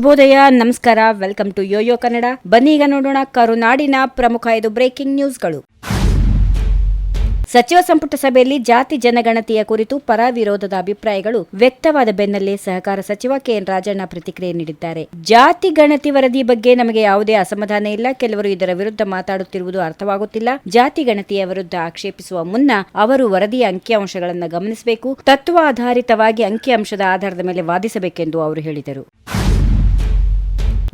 ಶುಭೋದಯ, ನಮಸ್ಕಾರ, welcome to Yoyo Kannada. ಬನ್ನಿ ಈಗ ನೋಡೋಣ ಕರುನಾಡಿನ ಪ್ರಮುಖ ಐದು ಬ್ರೇಕಿಂಗ್ ನ್ಯೂಸ್ಗಳು. ಸಚಿವ ಸಂಪುಟ ಸಭೆಯಲ್ಲಿ ಜಾತಿ ಜನಗಣತಿಯ ಕುರಿತು ಪರ ವಿರೋಧದ ಅಭಿಪ್ರಾಯಗಳು ವ್ಯಕ್ತವಾದ ಬೆನ್ನಲ್ಲೇ ಸಹಕಾರ ಸಚಿವ ಕೆಎನ್ ರಾಜಣ್ಣ ಪ್ರತಿಕ್ರಿಯೆ ನೀಡಿದ್ದಾರೆ. ಜಾತಿ ಗಣತಿ ವರದಿ ಬಗ್ಗೆ ನಮಗೆ ಯಾವುದೇ ಅಸಮಾಧಾನ ಇಲ್ಲ. ಕೆಲವರು ಇದರ ವಿರುದ್ಧ ಮಾತಾಡುತ್ತಿರುವುದು ಅರ್ಥವಾಗುತ್ತಿಲ್ಲ. ಜಾತಿ ಗಣತಿಯ ವಿರುದ್ಧ ಆಕ್ಷೇಪಿಸುವ ಮುನ್ನ ಅವರು ವರದಿಯ ಅಂಕಿಅಂಶಗಳನ್ನು ಗಮನಿಸಬೇಕು. ತತ್ವ ಆಧಾರಿತವಾಗಿ ಅಂಕಿಅಂಶದ ಆಧಾರದ ಮೇಲೆ ವಾದಿಸಬೇಕೆಂದು ಅವರು ಹೇಳಿದರು.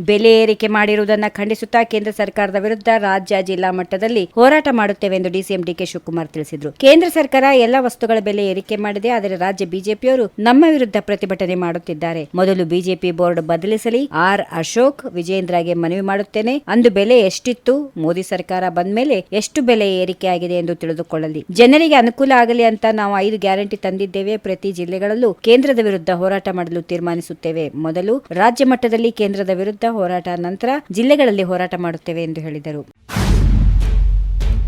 ಬೆಲೆ ಏರಿಕೆ ಮಾಡಿರುವುದನ್ನು ಖಂಡಿಸುತ್ತಾ ಕೇಂದ್ರ ಸರ್ಕಾರದ ವಿರುದ್ಧ ರಾಜ್ಯ ಜಿಲ್ಲಾ ಮಟ್ಟದಲ್ಲಿ ಹೋರಾಟ ಮಾಡುತ್ತೇವೆ ಎಂದು ಡಿಸಿಎಂ ಡಿಕೆ ಶಿವಕುಮಾರ್ ತಿಳಿಸಿದರು. ಕೇಂದ್ರ ಸರ್ಕಾರ ಎಲ್ಲ ವಸ್ತುಗಳ ಬೆಲೆ ಏರಿಕೆ ಮಾಡಿದೆ, ಆದರೆ ರಾಜ್ಯ ಬಿಜೆಪಿಯವರು ನಮ್ಮ ವಿರುದ್ಧ ಪ್ರತಿಭಟನೆ ಮಾಡುತ್ತಿದ್ದಾರೆ. ಮೊದಲು ಬಿಜೆಪಿ ಬೋರ್ಡ್ ಬದಲಿಸಲಿ, ಆರ್ ಅಶೋಕ್ ವಿಜೇಂದ್ರಗೆ ಮನವಿ ಮಾಡುತ್ತೇನೆ. ಅಂದು ಬೆಲೆ ಎಷ್ಟಿತ್ತು? ಮೋದಿ ಸರ್ಕಾರ ಬಂದ ಮೇಲೆ ಎಷ್ಟು ಬೆಲೆ ಏರಿಕೆ ಆಗಿದೆ ಎಂದು ತಿಳಿದುಕೊಳ್ಳಲಿ. ಜನರಿಗೆ ಅನುಕೂಲ ಆಗಲಿ ಅಂತ ನಾವು ಐದು ಗ್ಯಾರಂಟಿ ತಂದಿದ್ದೇವೆ. ಪ್ರತಿ ಜಿಲ್ಲೆಗಳಲ್ಲೂ ಕೇಂದ್ರದ ವಿರುದ್ಧ ಹೋರಾಟ ಮಾಡಲು ತೀರ್ಮಾನಿಸುತ್ತೇವೆ. ಮೊದಲು ರಾಜ್ಯ ಮಟ್ಟದಲ್ಲಿ ಕೇಂದ್ರದ ವಿರುದ್ಧ ಹೋರಾಟ ನಂತರ ಜಿಲ್ಲೆಗಳಲ್ಲಿ ಹೋರಾಟ ಮಾಡುತ್ತೇವೆ ಎಂದು ಹೇಳಿದರು.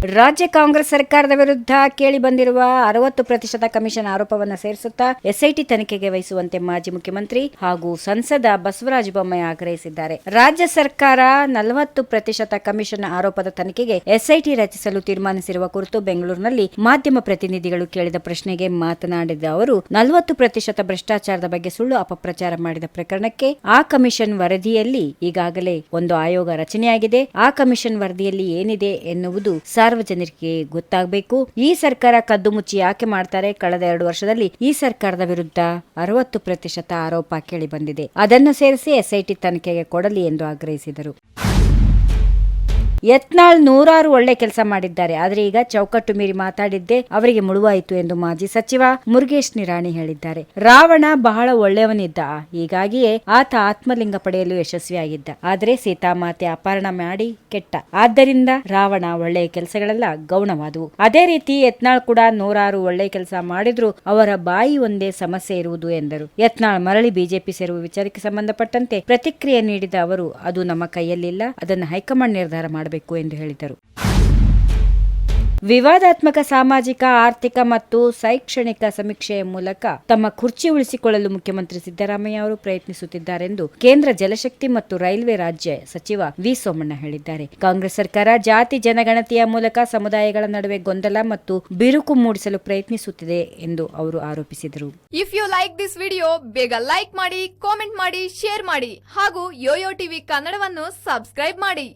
ರಾಜ್ಯ ಕಾಂಗ್ರೆಸ್ ಸರ್ಕಾರದ ವಿರುದ್ಧ ಕೇಳಿ ಬಂದಿರುವ ಅರವತ್ತು ಪ್ರತಿಶತ ಕಮಿಷನ್ ಆರೋಪವನ್ನು ಸೇರಿಸುತ್ತಾ ಎಸ್ಐಟಿ ತನಿಖೆಗೆ ವಹಿಸುವಂತೆ ಮಾಜಿ ಮುಖ್ಯಮಂತ್ರಿ ಹಾಗೂ ಸಂಸದ ಬಸವರಾಜ ಬೊಮ್ಮಾಯಿ ಆಗ್ರಹಿಸಿದ್ದಾರೆ. ರಾಜ್ಯ ಸರ್ಕಾರ ನಲವತ್ತು ಪ್ರತಿಶತ ಕಮಿಷನ್ ಆರೋಪದ ತನಿಖೆಗೆ ಎಸ್ಐಟಿ ರಚಿಸಲು ತೀರ್ಮಾನಿಸಿರುವ ಕುರಿತು ಬೆಂಗಳೂರಿನಲ್ಲಿ ಮಾಧ್ಯಮ ಪ್ರತಿನಿಧಿಗಳು ಕೇಳಿದ ಪ್ರಶ್ನೆಗೆ ಮಾತನಾಡಿದ ಅವರು, ನಲವತ್ತು ಪ್ರತಿಶತ ಭ್ರಷ್ಟಾಚಾರದ ಬಗ್ಗೆ ಸುಳ್ಳು ಅಪಪ್ರಚಾರ ಮಾಡಿದ ಪ್ರಕರಣಕ್ಕೆ ಆ ಕಮಿಷನ್ ವರದಿಯಲ್ಲಿ ಈಗಾಗಲೇ ಒಂದು ಆಯೋಗ ರಚನೆಯಾಗಿದೆ. ಆ ಕಮಿಷನ್ ವರದಿಯಲ್ಲಿ ಏನಿದೆ ಎನ್ನುವುದು ಸಾರ್ವಜನಿಕರಿಗೆ ಗೊತ್ತಾಗಬೇಕು. ಈ ಸರ್ಕಾರ ಕದ್ದು ಮುಚ್ಚಿ ಯಾಕೆ ಮಾಡ್ತಾರೆ? ಕಳೆದ ಎರಡು ವರ್ಷದಲ್ಲಿ ಈ ಸರ್ಕಾರದ ವಿರುದ್ಧ ಅರವತ್ತು ಪ್ರತಿಶತ ಆರೋಪ ಕೇಳಿ ಬಂದಿದೆ. ಅದನ್ನು ಸೇರಿಸಿ ಎಸ್ಐಟಿ ತನಿಖೆಗೆ ಕೊಡಲಿ ಎಂದು ಆಗ್ರಹಿಸಿದರು. ಯತ್ನಾಳ್ ನೂರಾರು ಒಳ್ಳೆ ಕೆಲಸ ಮಾಡಿದ್ದಾರೆ. ಆದರೆ ಈಗ ಚೌಕಟ್ಟು ಮೀರಿ ಮಾತಾಡಿದ್ದೆ ಅವರಿಗೆ ಮುಳುವಾಯಿತು ಎಂದು ಮಾಜಿ ಸಚಿವ ಮುರುಗೇಶ್ ನಿರಾಣಿ ಹೇಳಿದ್ದಾರೆ. ರಾವಣ ಬಹಳ ಒಳ್ಳೆಯವನಿದ್ದ. ಹೀಗಾಗಿಯೇ ಆತ ಆತ್ಮಲಿಂಗ ಪಡೆಯಲು ಯಶಸ್ವಿಯಾಗಿದ್ದ. ಆದರೆ ಸೀತಾಮಾತೆ ಅಪಹರಣ ಮಾಡಿ ಕೆಟ್ಟ. ಆದ್ದರಿಂದ ರಾವಣ ಒಳ್ಳೆಯ ಕೆಲಸಗಳೆಲ್ಲ ಗೌಣವಾದವು. ಅದೇ ರೀತಿ ಯತ್ನಾಳ್ ಕೂಡ ನೂರಾರು ಒಳ್ಳೆ ಕೆಲಸ ಮಾಡಿದ್ರು. ಅವರ ಬಾಯಿ ಒಂದೇ ಸಮಸ್ಯೆ ಇರುವುದು ಎಂದರು. ಯತ್ನಾಳ್ ಮರಳಿ ಬಿಜೆಪಿ ಸೇರುವ ವಿಚಾರಕ್ಕೆ ಸಂಬಂಧಪಟ್ಟಂತೆ ಪ್ರತಿಕ್ರಿಯೆ ನೀಡಿದ ಅವರು, ಅದು ನಮ್ಮ ಕೈಯಲ್ಲಿಲ್ಲ. ಅದನ್ನು ಹೈಕಮಾಂಡ್ ನಿರ್ಧಾರ ಮಾಡಬೇಕು ಎಂದು ಹೇಳಿದರು. ವಿವಾದಾತ್ಮಕ ಸಾಮಾಜಿಕ, ಆರ್ಥಿಕ ಮತ್ತು ಶೈಕ್ಷಣಿಕ ಸಮೀಕ್ಷೆಯ ಮೂಲಕ ತಮ್ಮ ಕುರ್ಚಿ ಉಳಿಸಿಕೊಳ್ಳಲು ಮುಖ್ಯಮಂತ್ರಿ ಸಿದ್ದರಾಮಯ್ಯ ಅವರು ಪ್ರಯತ್ನಿಸುತ್ತಿದ್ದಾರೆಂದು ಕೇಂದ್ರ ಜಲಶಕ್ತಿ ಮತ್ತು ರೈಲ್ವೆ ರಾಜ್ಯ ಸಚಿವ ವಿ ಸೋಮಣ್ಣ ಹೇಳಿದ್ದಾರೆ. ಕಾಂಗ್ರೆಸ್ ಸರ್ಕಾರ ಜಾತಿ ಜನಗಣತಿಯ ಮೂಲಕ ಸಮುದಾಯಗಳ ನಡುವೆ ಗೊಂದಲ ಮತ್ತು ಬಿರುಕು ಮೂಡಿಸಲು ಪ್ರಯತ್ನಿಸುತ್ತಿದೆ ಎಂದು ಅವರು ಆರೋಪಿಸಿದರು. If you like this video ಬೇಗ ಲೈಕ್ ಮಾಡಿ ಕಾಮೆಂಟ್ ಮಾಡಿ ಶೇರ್ ಮಾಡಿ ಹಾಗೂ ಯೋಯೋ ಟಿವಿ ಕನ್ನಡವನ್ನು ಸಬ್ಸ್ಕ್ರೈಬ್ ಮಾಡಿ.